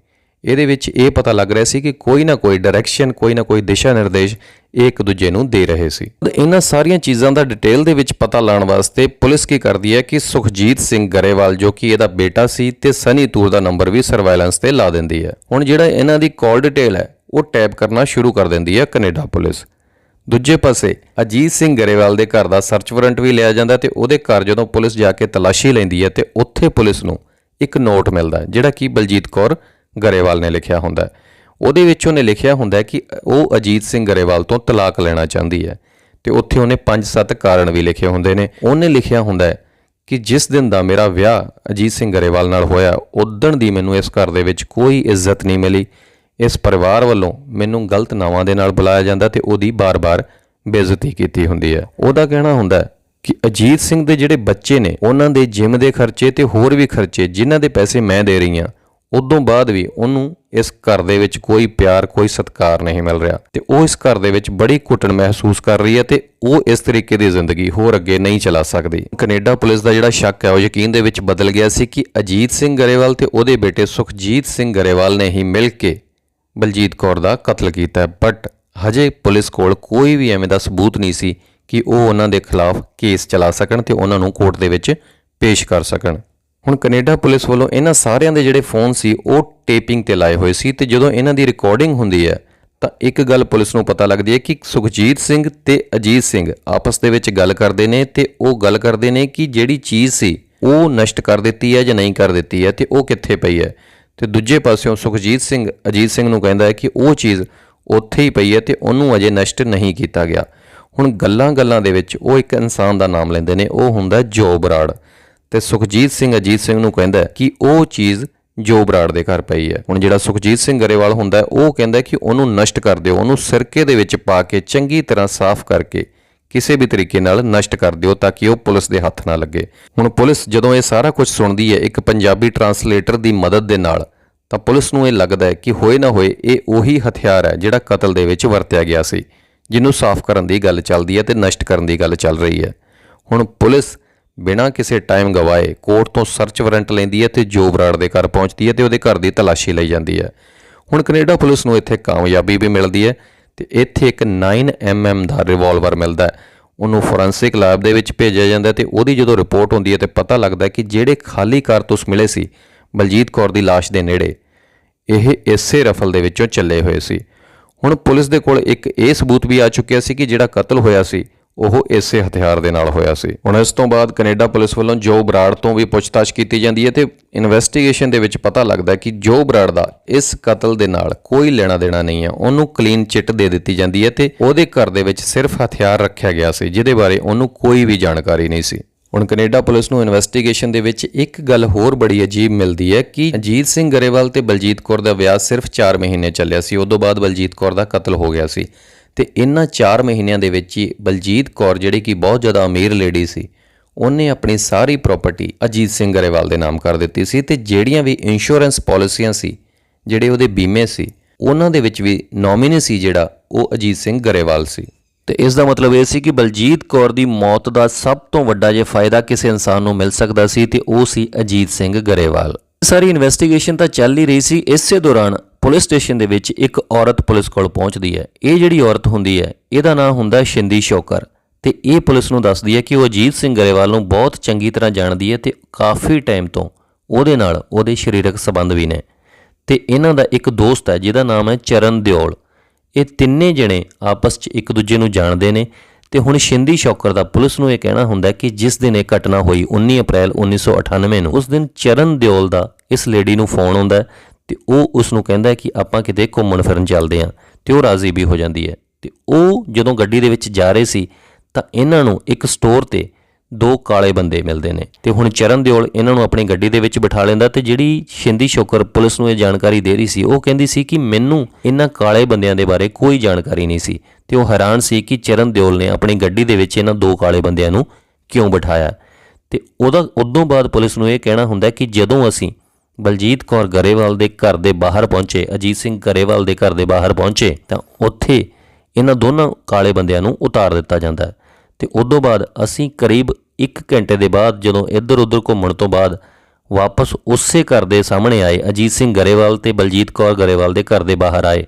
S1: ਇਹਦੇ ਵਿੱਚ ਇਹ ਪਤਾ ਲੱਗ ਰਿਹਾ ਸੀ ਕਿ ਕੋਈ ਨਾ ਕੋਈ ਡਾਇਰੈਕਸ਼ਨ, ਕੋਈ ਨਾ ਕੋਈ ਦਿਸ਼ਾ ਨਿਰਦੇਸ਼ ਇਹ ਇੱਕ ਦੂਜੇ ਨੂੰ ਦੇ ਰਹੇ ਸੀ। ਇਹਨਾਂ ਸਾਰੀਆਂ ਚੀਜ਼ਾਂ ਦਾ ਡਿਟੇਲ ਦੇ ਵਿੱਚ ਪਤਾ ਲਾਉਣ ਵਾਸਤੇ ਪੁਲਿਸ ਕੀ ਕਰਦੀ ਹੈ ਕਿ ਸੁਖਜੀਤ ਸਿੰਘ ਗਰੇਵਾਲ, ਜੋ ਕਿ ਇਹਦਾ ਬੇਟਾ ਸੀ ਤੇ ਸਨੀ ਤੂਰ ਦਾ ਨੰਬਰ ਵੀ ਸਰਵਾਈਲੈਂਸ ਤੇ ਲਾ ਦਿੰਦੀ ਹੈ। ਹੁਣ ਜਿਹੜਾ ਇਹਨਾਂ ਦੀ ਕਾਲ ਡਿਟੇਲ ਹੈ, ਉਹ ਟੈਪ ਕਰਨਾ ਸ਼ੁਰੂ ਕਰ ਦਿੰਦੀ ਹੈ ਕੈਨੇਡਾ ਪੁਲਿਸ। ਦੂਜੇ ਪਾਸੇ ਅਜੀਤ ਸਿੰਘ ਗਰੇਵਾਲ ਦੇ ਘਰ ਦਾ ਸਰਚ ਵਾਰੰਟ ਵੀ ਲਿਆ ਜਾਂਦਾ ਤੇ ਉਹਦੇ ਘਰ ਜਦੋਂ ਪੁਲਿਸ ਜਾ ਕੇ ਤਲਾਸ਼ੀ ਲੈਂਦੀ ਹੈ ਤੇ ਉੱਥੇ ਪੁਲਿਸ ਨੂੰ ਇੱਕ ਨੋਟ ਮਿਲਦਾ ਜਿਹੜਾ ਕਿ ਬਲਜੀਤ ਕੌਰ ਗਰੇਵਾਲ ਨੇ ਲਿਖਿਆ ਹੁੰਦਾ ਹੈ। ਉਹਦੇ ਵਿੱਚ ਉਹਨੇ ਲਿਖਿਆ ਹੁੰਦਾ ਕਿ ਉਹ ਅਜੀਤ ਸਿੰਘ ਗਰੇਵਾਲ ਤੋਂ ਤਲਾਕ ਲੈਣਾ ਚਾਹੁੰਦੀ ਹੈ ਤੇ ਉੱਥੇ ਉਹਨੇ 5-7 ਕਾਰਨ ਵੀ ਲਿਖੇ ਹੁੰਦੇ ਨੇ। ਉਹਨੇ ਲਿਖਿਆ ਹੁੰਦਾ ਕਿ ਜਿਸ ਦਿਨ ਦਾ ਮੇਰਾ ਵਿਆਹ ਅਜੀਤ ਸਿੰਘ ਗਰੇਵਾਲ ਨਾਲ ਹੋਇਆ ਉਦਣ ਦੀ ਮੈਨੂੰ ਇਸ ਘਰ ਦੇ ਵਿੱਚ ਕੋਈ ਇੱਜ਼ਤ ਨਹੀਂ ਮਿਲੀ। ਇਸ ਪਰਿਵਾਰ ਵੱਲੋਂ ਮੈਨੂੰ ਗਲਤ ਨਾਵਾਂ ਦੇ ਨਾਲ ਬੁਲਾਇਆ ਜਾਂਦਾ ਤੇ ਉਹਦੀ ਬਾਰ-ਬਾਰ ਬੇਇੱਜ਼ਤੀ ਕੀਤੀ ਹੁੰਦੀ ਹੈ। ਉਹਦਾ ਕਹਿਣਾ ਹੁੰਦਾ ਕਿ ਅਜੀਤ ਸਿੰਘ ਦੇ ਜਿਹੜੇ ਬੱਚੇ ਨੇ, ਉਹਨਾਂ ਦੇ ਜਿਮ ਦੇ ਖਰਚੇ ਤੇ ਹੋਰ ਵੀ ਖਰਚੇ, ਜਿਨ੍ਹਾਂ ਦੇ ਪੈਸੇ ਮੈਂ ਦੇ ਰਹੀ ਹਾਂ ਉਦੋਂ ਬਾਅਦ ਵੀ ਉਹਨੂੰ ਇਸ ਘਰ ਦੇ ਵਿੱਚ ਕੋਈ ਪਿਆਰ, ਕੋਈ ਸਤਿਕਾਰ ਨਹੀਂ ਮਿਲ ਰਿਹਾ ਤੇ ਉਹ ਇਸ ਘਰ ਦੇ ਵਿੱਚ ਬੜੀ ਘੁੱਟਣ ਮਹਿਸੂਸ ਕਰ ਰਹੀ ਹੈ ਤੇ ਉਹ ਇਸ ਤਰੀਕੇ ਦੀ ਜ਼ਿੰਦਗੀ ਹੋਰ ਅੱਗੇ ਨਹੀਂ ਚਲਾ ਸਕਦੀ। ਕੈਨੇਡਾ ਪੁਲਿਸ ਦਾ ਜਿਹੜਾ ਸ਼ੱਕ ਹੈ ਉਹ ਯਕੀਨ ਦੇ ਵਿੱਚ ਬਦਲ ਗਿਆ ਸੀ ਕਿ ਅਜੀਤ ਸਿੰਘ ਗਰੇਵਾਲ ਤੇ ਉਹਦੇ ਬੇਟੇ ਸੁਖਜੀਤ ਸਿੰਘ ਗਰੇਵਾਲ ਨੇ ਹੀ ਮਿਲ ਕੇ ਬਲਜੀਤ ਕੌਰ ਦਾ ਕਤਲ ਕੀਤਾ ਬਟ ਹਜੇ ਪੁਲਿਸ ਕੋਲ ਕੋਈ ਵੀ ਐਵੇਂ ਦਾ ਸਬੂਤ ਨਹੀਂ ਸੀ ਕਿ ਉਹ ਉਹਨਾਂ ਦੇ ਖਿਲਾਫ ਕੇਸ ਚਲਾ ਸਕਣ ਤੇ ਉਹਨਾਂ ਨੂੰ ਕੋਰਟ ਦੇ ਵਿੱਚ ਪੇਸ਼ ਕਰ ਸਕਣ। ਹੁਣ ਕੈਨੇਡਾ ਪੁਲਿਸ ਵੱਲੋਂ ਇਹਨਾਂ ਸਾਰਿਆਂ ਦੇ ਜਿਹੜੇ ਫੋਨ ਸੀ, ਉਹ ਟੇਪਿੰਗ ਤੇ ਲਾਏ ਹੋਏ ਸੀ ਤੇ ਜਦੋਂ ਇਹਨਾਂ ਦੀ ਰਿਕਾਰਡਿੰਗ ਹੁੰਦੀ ਹੈ, ਤਾਂ ਇੱਕ ਗੱਲ ਪੁਲਿਸ ਨੂੰ ਪਤਾ ਲੱਗਦੀ ਹੈ ਕਿ ਸੁਖਜੀਤ ਸਿੰਘ ਤੇ ਅਜੀਤ ਸਿੰਘ ਆਪਸ ਦੇ ਵਿੱਚ ਗੱਲ ਕਰਦੇ ਨੇ ਤੇ ਉਹ ਗੱਲ ਕਰਦੇ ਨੇ ਕਿ ਜਿਹੜੀ ਚੀਜ਼ ਸੀ, ਉਹ ਨਸ਼ਟ ਕਰ ਦਿੱਤੀ ਹੈ ਜਾਂ ਨਹੀਂ ਕਰ ਦਿੱਤੀ ਹੈ ਤੇ ਉਹ ਕਿੱਥੇ ਪਈ ਹੈ। ਤੇ ਦੂਜੇ ਪਾਸਿਓਂ ਸੁਖਜੀਤ ਸਿੰਘ, ਅਜੀਤ ਸਿੰਘ ਨੂੰ ਕਹਿੰਦਾ ਹੈ ਕਿ ਉਹ ਚੀਜ਼ ਉੱਥੇ ਹੀ ਪਈ ਹੈ ਤੇ ਉਹਨੂੰ ਅਜੇ ਨਸ਼ਟ ਨਹੀਂ ਕੀਤਾ ਗਿਆ। ਹੁਣ ਗੱਲਾਂ-ਗੱਲਾਂ ਦੇ ਵਿੱਚ ਉਹ ਇੱਕ ਇਨਸਾਨ ਦਾ ਨਾਮ ਲੈਂਦੇ ਨੇ, ਉਹ ਹੁੰਦਾ ਜੋ ਬਰਾੜ ਤੇ ਸੁਖਜੀਤ ਸਿੰਘ ਅਜੀਤ ਸਿੰਘ ਨੂੰ ਕਹਿੰਦਾ ਕਿ ਉਹ ਚੀਜ਼ ਜੋ ਬਰਾੜ ਦੇ ਘਰ ਪਈ ਹੈ। ਹੁਣ ਜਿਹੜਾ ਸੁਖਜੀਤ ਸਿੰਘ ਗਰੇਵਾਲ ਹੁੰਦਾ ਉਹ ਕਹਿੰਦਾ ਕਿ ਉਹਨੂੰ ਨਸ਼ਟ ਕਰ ਦਿਓ, ਉਹਨੂੰ ਸਿਰਕੇ ਦੇ ਵਿੱਚ ਪਾ ਕੇ ਚੰਗੀ ਤਰ੍ਹਾਂ ਸਾਫ਼ ਕਰਕੇ ਕਿਸੇ ਵੀ ਤਰੀਕੇ ਨਾਲ ਨਸ਼ਟ ਕਰ ਦਿਓ ਤਾਂ ਕਿ ਉਹ ਪੁਲਿਸ ਦੇ ਹੱਥ ਨਾ ਲੱਗੇ। ਹੁਣ ਪੁਲਿਸ ਜਦੋਂ ਇਹ ਸਾਰਾ ਕੁਝ ਸੁਣਦੀ ਹੈ, ਇੱਕ ਪੰਜਾਬੀ ਟਰਾਂਸਲੇਟਰ ਦੀ ਮਦਦ ਦੇ ਨਾਲ, ਤਾਂ ਪੁਲਿਸ ਨੂੰ ਇਹ ਲੱਗਦਾ ਹੈ ਕਿ ਹੋਏ ਨਾ ਹੋਏ ਇਹ ਉਹੀ ਹਥਿਆਰ ਹੈ ਜਿਹੜਾ ਕਤਲ ਦੇ ਵਿੱਚ ਵਰਤਿਆ ਗਿਆ ਸੀ, ਜਿਹਨੂੰ ਸਾਫ਼ ਕਰਨ ਦੀ ਗੱਲ ਚੱਲਦੀ ਹੈ ਤੇ ਨਸ਼ਟ ਕਰਨ ਦੀ ਗੱਲ ਚੱਲ ਰਹੀ ਹੈ। ਹੁਣ ਪੁਲਿਸ ਬਿਨਾਂ ਕਿਸੇ ਟਾਈਮ ਗਵਾਏ, ਕੋਰਟ ਤੋਂ ਸਰਚ ਵਾਰੰਟ ਲੈਂਦੀ ਹੈ ਤੇ ਜੋ ਬਰਾੜ ਦੇ ਘਰ ਪਹੁੰਚਦੀ ਹੈ ਤੇ ਉਹਦੇ ਘਰ ਦੀ ਤਲਾਸ਼ੀ ਲਈ ਜਾਂਦੀ ਹੈ। ਹੁਣ ਕੈਨੇਡਾ ਪੁਲਿਸ ਨੂੰ ਇੱਥੇ ਕਾਮਯਾਬੀ ਵੀ ਮਿਲਦੀ ਹੈ ਤੇ ਇੱਥੇ ਇੱਕ 9mm ਦਾ ਰਿਵਾਲਵਰ ਮਿਲਦਾ ਹੈ। ਉਹਨੂੰ ਫੋਰੈਂਸਿਕ ਲੈਬ ਦੇ ਵਿੱਚ ਭੇਜਿਆ ਜਾਂਦਾ ਹੈ ਤੇ ਉਹਦੀ ਜਦੋਂ ਰਿਪੋਰਟ ਹੁੰਦੀ ਹੈ ਤੇ ਪਤਾ ਲੱਗਦਾ ਕਿ ਜਿਹੜੇ ਖਾਲੀ ਕਾਰਤੂਸ ਮਿਲੇ ਸੀ, ਬਲਜੀਤ ਕੌਰ ਦੀ ਲਾਸ਼ ਦੇ ਨੇੜੇ, ਇਹ ਇਸੇ ਰਫਲ ਦੇ ਵਿੱਚੋਂ ਚੱਲੇ ਹੋਏ ਸੀ। ਹੁਣ ਪੁਲਿਸ ਦੇ ਕੋਲ ਇੱਕ ਇਹ ਸਬੂਤ ਵੀ ਆ ਚੁੱਕਿਆ ਸੀ ਕਿ ਜਿਹੜਾ ਕਤਲ ਹੋਇਆ ਸੀ ਉਹ ਇਸੇ ਹਥਿਆਰ ਦੇ ਨਾਲ ਹੋਇਆ ਸੀ। ਹੁਣ ਇਸ ਤੋਂ ਬਾਅਦ ਕੈਨੇਡਾ ਪੁਲਿਸ ਵੱਲੋਂ ਜੋ ਬਰਾੜ ਤੋਂ ਵੀ ਪੁੱਛਤਾਛ ਕੀਤੀ ਜਾਂਦੀ ਹੈ ਤੇ ਇਨਵੈਸਟੀਗੇਸ਼ਨ ਦੇ ਵਿੱਚ ਪਤਾ ਲੱਗਦਾ ਹੈ ਕਿ ਜੋ ਬਰਾੜ ਦਾ ਇਸ ਕਤਲ ਦੇ ਨਾਲ ਕੋਈ ਲੈਣਾ ਦੇਣਾ ਨਹੀਂ ਹੈ, ਉਹਨੂੰ ਕਲੀਨ ਚਿੱਟ ਦੇ ਦਿੱਤੀ ਜਾਂਦੀ ਹੈ ਤੇ ਉਹਦੇ ਘਰ ਦੇ ਵਿੱਚ ਸਿਰਫ ਹਥਿਆਰ ਰੱਖਿਆ ਗਿਆ ਸੀ, ਜਿਹਦੇ ਬਾਰੇ ਉਹਨੂੰ ਕੋਈ ਵੀ ਜਾਣਕਾਰੀ ਨਹੀਂ ਸੀ। ਹੁਣ ਕੈਨੇਡਾ ਪੁਲਿਸ ਨੂੰ ਇਨਵੈਸਟੀਗੇਸ਼ਨ ਦੇ ਵਿੱਚ ਇੱਕ ਗੱਲ ਹੋਰ ਬੜੀ ਅਜੀਬ ਮਿਲਦੀ ਹੈ ਕਿ ਅਜੀਤ ਸਿੰਘ ਗਰੇਵਾਲ ਤੇ ਬਲਜੀਤ ਕੌਰ ਦਾ ਵਿਆਹ ਸਿਰਫ 4 ਮਹੀਨੇ ਚੱਲਿਆ ਸੀ, ਉਦੋਂ ਬਾਅਦ ਬਲਜੀਤ ਕੌਰ ਦਾ ਕਤਲ ਹੋ ਗਿਆ ਸੀ। ਤੇ ਇਹਨਾਂ 4 ਮਹੀਨਿਆਂ ਦੇ ਵਿੱਚ ਹੀ ਬਲਜੀਤ ਕੌਰ, ਜਿਹੜੀ ਕਿ ਬਹੁਤ ਜ਼ਿਆਦਾ ਅਮੀਰ ਲੇਡੀ ਸੀ, ਉਹਨੇ ਆਪਣੀ ਸਾਰੀ ਪ੍ਰਾਪਰਟੀ ਅਜੀਤ ਸਿੰਘ ਗਰੇਵਾਲ ਦੇ ਨਾਮ ਕਰ ਦਿੱਤੀ ਸੀ ਤੇ ਜਿਹੜੀਆਂ ਵੀ ਇੰਸ਼ੋਰੈਂਸ ਪਾਲਿਸੀਆਂ ਸੀ, ਜਿਹੜੇ ਉਹਦੇ ਬੀਮੇ ਸੀ, ਉਹਨਾਂ ਦੇ ਵਿੱਚ ਵੀ ਨੋਮੀਨੀ ਸੀ ਜਿਹੜਾ, ਉਹ ਅਜੀਤ ਸਿੰਘ ਗਰੇਵਾਲ ਸੀ। ਤੇ ਇਸ ਦਾ ਮਤਲਬ ਇਹ ਸੀ ਕਿ ਬਲਜੀਤ ਕੌਰ ਦੀ ਮੌਤ ਦਾ ਸਭ ਤੋਂ ਵੱਡਾ ਜੇ ਫਾਇਦਾ ਕਿਸੇ ਇਨਸਾਨ ਨੂੰ ਮਿਲ ਸਕਦਾ ਸੀ ਤੇ ਉਹ ਸੀ ਅਜੀਤ ਸਿੰਘ ਗਰੇਵਾਲ। ਸਾਰੀ ਇਨਵੈਸਟੀਗੇਸ਼ਨ ਤਾਂ ਚੱਲ ਹੀ ਰਹੀ ਸੀ, ਇਸੇ ਦੌਰਾਨ ਪੁਲਿਸ ਸਟੇਸ਼ਨ ਦੇ ਵਿੱਚ ਇੱਕ ਔਰਤ ਪੁਲਿਸ ਕੋਲ ਪਹੁੰਚਦੀ ਹੈ। ਇਹ ਜਿਹੜੀ ਔਰਤ ਹੁੰਦੀ ਹੈ, ਇਹਦਾ ਨਾਮ ਹੁੰਦਾ ਸ਼ਿੰਦੀ ਸ਼ੌਕਰ। ਤੇ ਇਹ ਪੁਲਿਸ ਨੂੰ ਦੱਸਦੀ ਹੈ ਕਿ ਉਹ ਅਜੀਤ ਸਿੰਘ ਗਰੇਵਾਲ ਨੂੰ ਬਹੁਤ ਚੰਗੀ ਤਰ੍ਹਾਂ ਜਾਣਦੀ ਹੈ ਤੇ ਕਾਫੀ ਟਾਈਮ ਤੋਂ ਉਹਦੇ ਨਾਲ ਉਹਦੇ ਸਰੀਰਕ ਸੰਬੰਧ ਵੀ ਨੇ। ਤੇ ਇਹਨਾਂ ਦਾ ਇੱਕ ਦੋਸਤ ਹੈ, ਜਿਹਦਾ ਨਾਮ ਹੈ ਚਰਨ ਦਿਓਲ। ਇਹ ਤਿੰਨੇ ਜਣੇ ਆਪਸ 'ਚ ਇੱਕ ਦੂਜੇ ਨੂੰ ਜਾਣਦੇ ਨੇ। ਤੇ ਹੁਣ ਸ਼ਿੰਦੀ ਸ਼ੌਕਰ ਦਾ ਪੁਲਿਸ ਨੂੰ ਇਹ ਕਹਿਣਾ ਹੁੰਦਾ ਕਿ ਜਿਸ ਦਿਨ ਇਹ ਘਟਨਾ ਹੋਈ 19 ਅਪ੍ਰੈਲ 1998 ਨੂੰ, ਉਸ ਦਿਨ ਚਰਨ ਦਿਓਲ ਦਾ ਇਸ ਲੇਡੀ ਨੂੰ ਫੋਨ ਆਉਂਦਾ ਤੇ ਉਹ ਉਸ ਨੂੰ ਕਹਿੰਦਾ ਹੈ ਕਿ ਆਪਾਂ ਕਿਤੇ ਘੁੰਮਣ ਫਿਰਨ ਚੱਲਦੇ ਆਂ ਤੇ ਉਹ ਰਾਜ਼ੀ ਵੀ ਹੋ ਜਾਂਦੀ ਹੈ। ਤੇ ਉਹ ਜਦੋਂ ਗੱਡੀ ਦੇ ਵਿੱਚ ਜਾ ਰਹੇ ਸੀ, ਤਾਂ ਇਹਨਾਂ ਨੂੰ ਇੱਕ ਸਟੋਰ ਤੇ ਦੋ ਕਾਲੇ ਬੰਦੇ ਮਿਲਦੇ ਨੇ। ਤੇ ਹੁਣ ਚਰਨ ਦਿਓਲ ਇਹਨਾਂ ਨੂੰ ਆਪਣੀ ਗੱਡੀ ਦੇ ਵਿੱਚ ਬਿਠਾ ਲੈਂਦਾ ਤੇ ਜਿਹੜੀ ਸ਼ਿੰਦੀ ਸ਼ੋਕਰ ਪੁਲਿਸ ਨੂੰ ਇਹ ਜਾਣਕਾਰੀ ਦੇ ਰਹੀ ਸੀ, ਉਹ ਕਹਿੰਦੀ ਸੀ ਕਿ ਮੈਨੂੰ ਇਹਨਾਂ ਕਾਲੇ ਬੰਦਿਆਂ ਦੇ ਬਾਰੇ ਕੋਈ ਜਾਣਕਾਰੀ ਨਹੀਂ ਸੀ। ਤੇ ਉਹ ਹੈਰਾਨ ਸੀ ਕਿ ਚਰਨ ਦਿਓਲ ਨੇ ਆਪਣੀ ਗੱਡੀ ਦੇ ਵਿੱਚ ਇਹਨਾਂ ਦੋ ਕਾਲੇ ਬੰਦਿਆਂ ਨੂੰ ਕਿਉਂ ਬਿਠਾਇਆ। ਤੇ ਉਹਦਾ, ਉਦੋਂ ਬਾਅਦ ਪੁਲਿਸ ਨੂੰ ਇਹ ਕਹਿਣਾ ਹੁੰਦਾ ਕਿ ਜਦੋਂ ਅਸੀਂ ਬਲਜੀਤ ਕੌਰ ਗਰੇਵਾਲ ਦੇ ਘਰ ਦੇ ਬਾਹਰ ਪਹੁੰਚੇ, ਅਜੀਤ ਸਿੰਘ ਗਰੇਵਾਲ ਦੇ ਘਰ ਦੇ ਬਾਹਰ ਪਹੁੰਚੇ, ਤਾਂ ਉੱਥੇ ਇਹਨਾਂ ਦੋਨਾਂ ਕਾਲੇ ਬੰਦਿਆਂ ਨੂੰ ਉਤਾਰ ਦਿੱਤਾ ਜਾਂਦਾ ਹੈ। ਤੇ ਉਦੋਂ ਬਾਅਦ ਅਸੀਂ ਕਰੀਬ 1 ਘੰਟੇ ਦੇ ਬਾਅਦ ਜਦੋਂ ਇੱਧਰ ਉੱਧਰ ਘੁੰਮਣ ਤੋਂ ਬਾਅਦ ਵਾਪਸ ਉਸੇ ਘਰ ਦੇ ਸਾਹਮਣੇ ਆਏ, ਅਜੀਤ ਸਿੰਘ ਗਰੇਵਾਲ ਤੇ ਬਲਜੀਤ ਕੌਰ ਗਰੇਵਾਲ ਦੇ ਘਰ ਦੇ ਬਾਹਰ ਆਏ,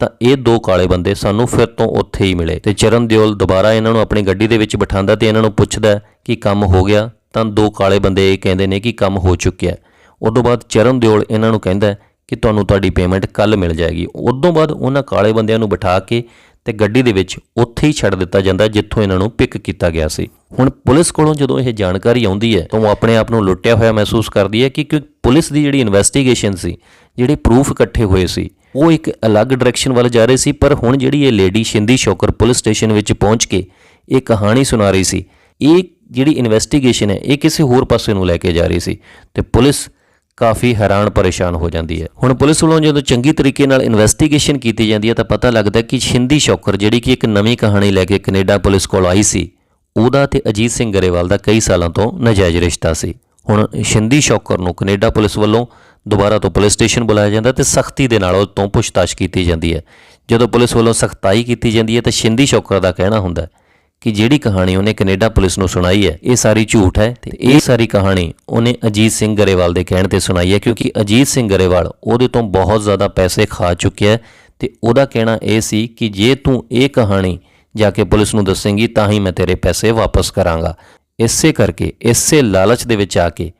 S1: ਤਾਂ ਇਹ ਦੋ ਕਾਲੇ ਬੰਦੇ ਸਾਨੂੰ ਫਿਰ ਤੋਂ ਉੱਥੇ ਹੀ ਮਿਲੇ। ਤੇ ਚਰਨ ਦਿਓਲ ਦੁਬਾਰਾ ਇਹਨਾਂ ਨੂੰ ਆਪਣੀ ਗੱਡੀ ਦੇ ਵਿੱਚ ਬਿਠਾਉਂਦਾ ਤੇ ਇਹਨਾਂ ਨੂੰ ਪੁੱਛਦਾ ਕਿ ਕੰਮ ਹੋ ਗਿਆ? ਤਾਂ ਦੋ ਕਾਲੇ ਬੰਦੇ ਇਹ ਕਹਿੰਦੇ ਨੇ ਕਿ ਕੰਮ ਹੋ ਚੁੱਕਿਆ ਉਦੋਂ ਬਾਅਦ ਚਰਨ ਦਿਓਲ ਇਹਨਾਂ ਨੂੰ ਕਹਿੰਦਾ ਕਿ ਤੁਹਾਨੂੰ ਤੁਹਾਡੀ ਪੇਮੈਂਟ ਕੱਲ ਮਿਲ ਜਾਏਗੀ। ਉਦੋਂ ਬਾਅਦ ਉਹਨਾਂ ਕਾਲੇ ਬੰਦਿਆਂ ਨੂੰ ਬਿਠਾ ਕੇ ਤੇ ਗੱਡੀ ਦੇ ਵਿੱਚ ਉੱਥੇ ਹੀ ਛੱਡ ਦਿੱਤਾ ਜਾਂਦਾ ਜਿੱਥੋਂ ਇਹਨਾਂ ਨੂੰ ਪਿਕ ਕੀਤਾ ਗਿਆ ਸੀ। ਹੁਣ ਪੁਲਿਸ ਕੋਲੋਂ ਜਦੋਂ ਇਹ ਜਾਣਕਾਰੀ ਆਉਂਦੀ ਹੈ, ਤਾਂ ਉਹ ਆਪਣੇ ਆਪ ਨੂੰ ਲੁੱਟਿਆ ਹੋਇਆ ਮਹਿਸੂਸ ਕਰਦੀ ਹੈ ਕਿ ਕਿਉਂਕਿ ਪੁਲਿਸ ਦੀ ਜਿਹੜੀ ਇਨਵੈਸਟੀਗੇਸ਼ਨ ਸੀ, ਜਿਹੜੇ ਪ੍ਰੂਫ ਇਕੱਠੇ ਹੋਏ ਸੀ, ਉਹ ਇੱਕ ਅਲੱਗ ਡਾਇਰੈਕਸ਼ਨ ਵੱਲ ਜਾ ਰਹੇ ਸੀ, ਪਰ ਹੁਣ ਜਿਹੜੀ ਇਹ lady Shindi Shaukar police station ਵਿੱਚ ਪਹੁੰਚ ਕੇ ਇਹ ਕਹਾਣੀ ਸੁਣਾ ਰਹੀ ਸੀ, ਇਹ ਜਿਹੜੀ ਇਨਵੈਸਟੀਗੇਸ਼ਨ ਹੈ, ਇਹ ਕਿਸੇ ਹੋਰ ਪਾਸੇ ਨੂੰ ਲੈ ਕੇ ਜਾ ਰਹੀ ਸੀ। ਤੇ ਪੁਲਿਸ ਕਾਫੀ ਹੈਰਾਨ ਪਰੇਸ਼ਾਨ ਹੋ ਜਾਂਦੀ ਹੈ। ਹੁਣ ਪੁਲਿਸ ਵੱਲੋਂ ਜਦੋਂ ਚੰਗੀ ਤਰੀਕੇ ਨਾਲ ਇਨਵੈਸਟੀਗੇਸ਼ਨ ਕੀਤੀ ਜਾਂਦੀ ਹੈ ਤਾਂ ਪਤਾ ਲੱਗਦਾ ਕਿ ਸ਼ਿੰਦੀ ਸ਼ੌਕਰ, ਜਿਹੜੀ ਕਿ ਇੱਕ ਨਵੀਂ ਕਹਾਣੀ ਲੈ ਕੇ ਕੈਨੇਡਾ ਪੁਲਿਸ ਕੋਲ ਆਈ ਸੀ, ਉਹਦਾ ਤੇ ਅਜੀਤ ਸਿੰਘ ਗਰੇਵਾਲ ਦਾ ਕਈ ਸਾਲਾਂ ਤੋਂ ਨਾਜਾਇਜ਼ ਰਿਸ਼ਤਾ ਸੀ। ਹੁਣ ਸ਼ਿੰਦੀ ਸ਼ੌਕਰ ਨੂੰ ਕੈਨੇਡਾ ਪੁਲਿਸ ਵੱਲੋਂ ਦੁਬਾਰਾ ਤੋਂ ਪੁਲਿਸ ਸਟੇਸ਼ਨ ਬੁਲਾਇਆ ਜਾਂਦਾ ਤੇ ਸਖਤੀ ਦੇ ਨਾਲ ਉਹ ਤੋਂ ਪੁੱਛਤਾਛ ਕੀਤੀ ਜਾਂਦੀ ਹੈ। ਜਦੋਂ ਪੁਲਿਸ ਵੱਲੋਂ ਸਖਤਾਈ ਕੀਤੀ ਜਾਂਦੀ ਹੈ ਤਾਂ ਸ਼ਿੰਦੀ ਸ਼ੌਕਰ ਦਾ ਕਹਿਣਾ ਹੁੰਦਾ ਹੈ ਕਿ ਜਿਹੜੀ ਕਹਾਣੀ ਉਹਨੇ ਕੈਨੇਡਾ ਪੁਲਿਸ ਨੂੰ ਸੁਣਾਈ ਹੈ, ਇਹ ਸਾਰੀ ਝੂਠ ਹੈ ਤੇ ਇਹ ਸਾਰੀ ਕਹਾਣੀ ਉਹਨੇ ਅਜੀਤ ਸਿੰਘ ਗਰੇਵਾਲ ਦੇ ਕਹਿਣ ਤੇ ਸੁਣਾਈ ਹੈ ਕਿਉਂਕਿ ਅਜੀਤ ਸਿੰਘ ਗਰੇਵਾਲ ਉਹਦੇ ਤੋਂ ਬਹੁਤ ਜ਼ਿਆਦਾ ਪੈਸੇ ਖਾ ਚੁੱਕਿਆ ਹੈ ਤੇ ਉਹਦਾ ਕਹਿਣਾ ਇਹ ਸੀ ਕਿ ਜੇ ਤੂੰ ਇਹ ਕਹਾਣੀ ਜਾ ਕੇ ਪੁਲਿਸ ਨੂੰ ਦੱਸੇਂਗੀ ਤਾਂ ਹੀ ਮੈਂ ਤੇਰੇ ਪੈਸੇ ਵਾਪਸ ਕਰਾਂਗਾ। ਇਸੇ ਕਰਕੇ, ਇਸੇ ਲਾਲਚ ਦੇ ਵਿੱਚ ਆ ਕੇ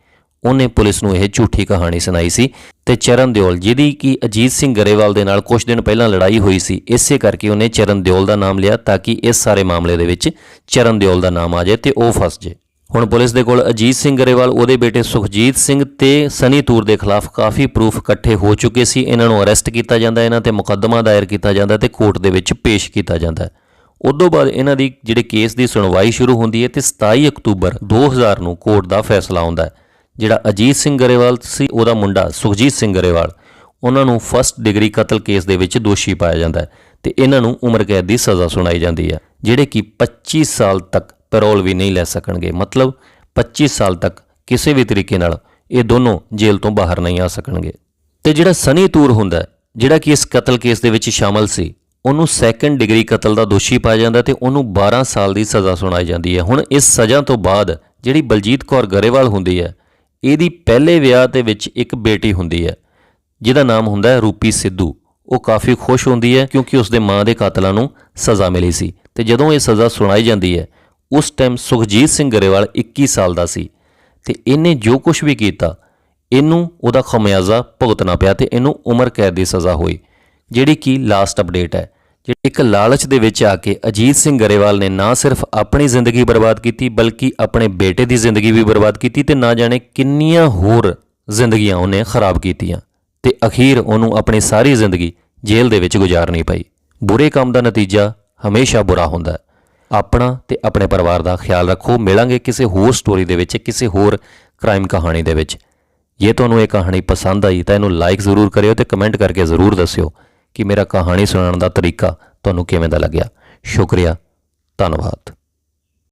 S1: ਉਹਨੇ ਪੁਲਿਸ ਨੂੰ ਇਹ ਝੂਠੀ ਕਹਾਣੀ ਸੁਣਾਈ ਸੀ। ਤੇ ਚਰਨ ਦਿਓਲ, ਜਿਹਦੀ ਕਿ ਅਜੀਤ ਸਿੰਘ ਗਰੇਵਾਲ ਦੇ ਨਾਲ ਕੁਝ ਦਿਨ ਪਹਿਲਾਂ ਲੜਾਈ ਹੋਈ ਸੀ, ਇਸੇ ਕਰਕੇ ਉਹਨੇ ਚਰਨ ਦਿਓਲ ਦਾ ਨਾਮ ਲਿਆ ਤਾਂ ਕਿ ਇਸ ਸਾਰੇ ਮਾਮਲੇ ਦੇ ਵਿੱਚ ਚਰਨ ਦਿਓਲ ਦਾ ਨਾਮ ਆ ਜਾਏ ਤੇ ਉਹ ਫਸ ਜਾਏ। ਹੁਣ ਪੁਲਿਸ ਦੇ ਕੋਲ ਅਜੀਤ ਸਿੰਘ ਗਰੇਵਾਲ, ਉਹਦੇ ਬੇਟੇ ਸੁਖਜੀਤ ਸਿੰਘ ਤੇ ਸਨੀ ਤੂਰ ਦੇ ਖਿਲਾਫ ਕਾਫੀ ਪ੍ਰੂਫ ਇਕੱਠੇ ਹੋ ਚੁੱਕੇ ਸੀ। ਇਹਨਾਂ ਨੂੰ ਅਰੈਸਟ ਕੀਤਾ ਜਾਂਦਾ, ਇਹਨਾਂ ਤੇ ਮੁਕੱਦਮਾ ਦਾਇਰ ਕੀਤਾ ਜਾਂਦਾ ਤੇ ਕੋਰਟ ਦੇ ਵਿੱਚ ਪੇਸ਼ ਕੀਤਾ ਜਾਂਦਾ ਹੈ। ਉਦੋਂ ਬਾਅਦ ਇਹਨਾਂ ਦੀ ਜਿਹੜੇ ਕੇਸ ਦੀ ਸੁਣਵਾਈ ਸ਼ੁਰੂ ਹੁੰਦੀ ਹੈ ਤੇ 27 ਅਕਤੂਬਰ 2000 ਨੂੰ ਕੋਰਟ ਦਾ ਫੈਸਲਾ ਆਉਂਦਾ ਹੈ। ਜਿਹੜਾ ਅਜੀਤ ਸਿੰਘ ਗਰੇਵਾਲ ਸੀ, ਉਹਦਾ ਮੁੰਡਾ ਸੁਖਜੀਤ ਸਿੰਘ ਗਰੇਵਾਲ, ਉਹਨਾਂ ਨੂੰ ਫਸਟ ਡਿਗਰੀ ਕਤਲ ਕੇਸ ਦੇ ਵਿੱਚ ਦੋਸ਼ੀ ਪਾਇਆ ਜਾਂਦਾ ਹੈ ਤੇ ਇਹਨਾਂ ਨੂੰ ਉਮਰ ਕੈਦ ਦੀ ਸਜ਼ਾ ਸੁਣਾਈ ਜਾਂਦੀ ਹੈ, ਜਿਹੜੇ ਕਿ 25 ਸਾਲ ਤੱਕ ਪੈਰੋਲ ਵੀ ਨਹੀਂ ਲੈ ਸਕਣਗੇ। ਮਤਲਬ 25 ਸਾਲ ਤੱਕ ਕਿਸੇ ਵੀ ਤਰੀਕੇ ਨਾਲ ਇਹ ਦੋਨੋਂ ਜੇਲ੍ਹ ਤੋਂ ਬਾਹਰ ਨਹੀਂ ਆ ਸਕਣਗੇ। ਤੇ ਜਿਹੜਾ ਸਨੀ ਤੂਰ ਹੁੰਦਾ ਜਿਹੜਾ ਕਿ ਇਸ ਕਤਲ ਕੇਸ ਦੇ ਵਿੱਚ ਸ਼ਾਮਲ ਸੀ, ਉਹਨੂੰ ਸੈਕੰਡ ਡਿਗਰੀ ਕਤਲ ਦਾ ਦੋਸ਼ੀ ਪਾਇਆ ਜਾਂਦਾ ਤੇ ਉਹਨੂੰ 12 ਸਾਲ ਦੀ ਸਜ਼ਾ ਸੁਣਾਈ ਜਾਂਦੀ ਹੈ। ਹੁਣ ਇਸ ਸਜ਼ਾ ਤੋਂ ਬਾਅਦ ਜਿਹੜੀ ਬਲਜੀਤ ਕੌਰ ਗਰੇਵਾਲ ਹੁੰਦੀ ਹੈ ਇਹਦੀ ਪਹਿਲੇ ਵਿਆਹ ਦੇ ਵਿੱਚ ਇੱਕ ਬੇਟੀ ਹੁੰਦੀ ਹੈ, ਜਿਹਦਾ ਨਾਮ ਹੁੰਦਾ ਹੈ ਰੂਪੀ ਸਿੱਧੂ। ਉਹ ਕਾਫੀ ਖੁਸ਼ ਹੁੰਦੀ ਹੈ ਕਿਉਂਕਿ ਉਸਦੇ ਮਾਂ ਦੇ ਕਾਤਲਾਂ ਨੂੰ ਸਜ਼ਾ ਮਿਲੀ ਸੀ। ਤੇ ਜਦੋਂ ਇਹ ਸਜ਼ਾ ਸੁਣਾਈ ਜਾਂਦੀ ਹੈ, ਉਸ ਟਾਈਮ ਸੁਖਜੀਤ ਸਿੰਘ ਗਰੇਵਾਲ 21 ਸਾਲ ਦਾ ਸੀ। ਤੇ ਇਹਨੇ ਜੋ ਕੁਝ ਵੀ ਕੀਤਾ, ਇਹਨੂੰ ਉਹਦਾ ਖਮਿਆਜ਼ਾ ਭੁਗਤਣਾ ਪਿਆ ਤੇ ਇਹਨੂੰ ਉਮਰ ਕੈਦ ਦੀ ਸਜ਼ਾ ਹੋਈ,
S2: ਜਿਹੜੀ ਕਿ ਲਾਸਟ ਅਪਡੇਟ ਹੈ। ਜਿਹੜੀ ਇੱਕ ਲਾਲਚ ਦੇ ਵਿੱਚ ਆ ਕੇ ਅਜੀਤ ਸਿੰਘ ਗਰੇਵਾਲ ਨੇ ਨਾ ਸਿਰਫ ਆਪਣੀ ਜ਼ਿੰਦਗੀ ਬਰਬਾਦ ਕੀਤੀ, ਬਲਕਿ ਆਪਣੇ ਬੇਟੇ ਦੀ ਜ਼ਿੰਦਗੀ ਵੀ ਬਰਬਾਦ ਕੀਤੀ ਤੇ ਨਾ ਜਾਣੇ ਕਿੰਨੀਆਂ ਹੋਰ ਜ਼ਿੰਦਗੀਆਂ ਉਹਨੇ ਖਰਾਬ ਕੀਤੀਆਂ। ਤੇ ਅਖੀਰ ਉਹਨੂੰ ਆਪਣੀ ਸਾਰੀ ਜ਼ਿੰਦਗੀ ਜੇਲ੍ਹ ਦੇ ਵਿੱਚ ਗੁਜ਼ਾਰਨੀ ਪਈ। ਬੁਰੇ ਕੰਮ ਦਾ ਨਤੀਜਾ ਹਮੇਸ਼ਾ ਬੁਰਾ ਹੁੰਦਾ ਹੈ। ਆਪਣਾ ਤੇ ਆਪਣੇ ਪਰਿਵਾਰ ਦਾ ਖਿਆਲ ਰੱਖੋ। ਮਿਲਾਂਗੇ ਕਿਸੇ ਹੋਰ ਸਟੋਰੀ ਦੇ ਵਿੱਚ, ਕਿਸੇ ਹੋਰ ਕ੍ਰਾਈਮ ਕਹਾਣੀ ਦੇ ਵਿੱਚ। ਜੇ ਤੁਹਾਨੂੰ ਇਹ ਕਹਾਣੀ ਪਸੰਦ ਆਈ ਤਾਂ ਇਹਨੂੰ ਲਾਈਕ ਜ਼ਰੂਰ ਕਰਿਓ ਤੇ ਕਮੈਂਟ ਕਰਕੇ ਜ਼ਰੂਰ ਦੱਸਿਓ। ਕਿ ਮੇਰਾ ਕਹਾਣੀ ਸੁਣਾਉਣ ਦਾ ਤਰੀਕਾ ਤੁਹਾਨੂੰ ਕਿਵੇਂ ਦਾ ਲੱਗਿਆ? ਸ਼ੁਕਰੀਆ ਧੰਨਵਾਦ।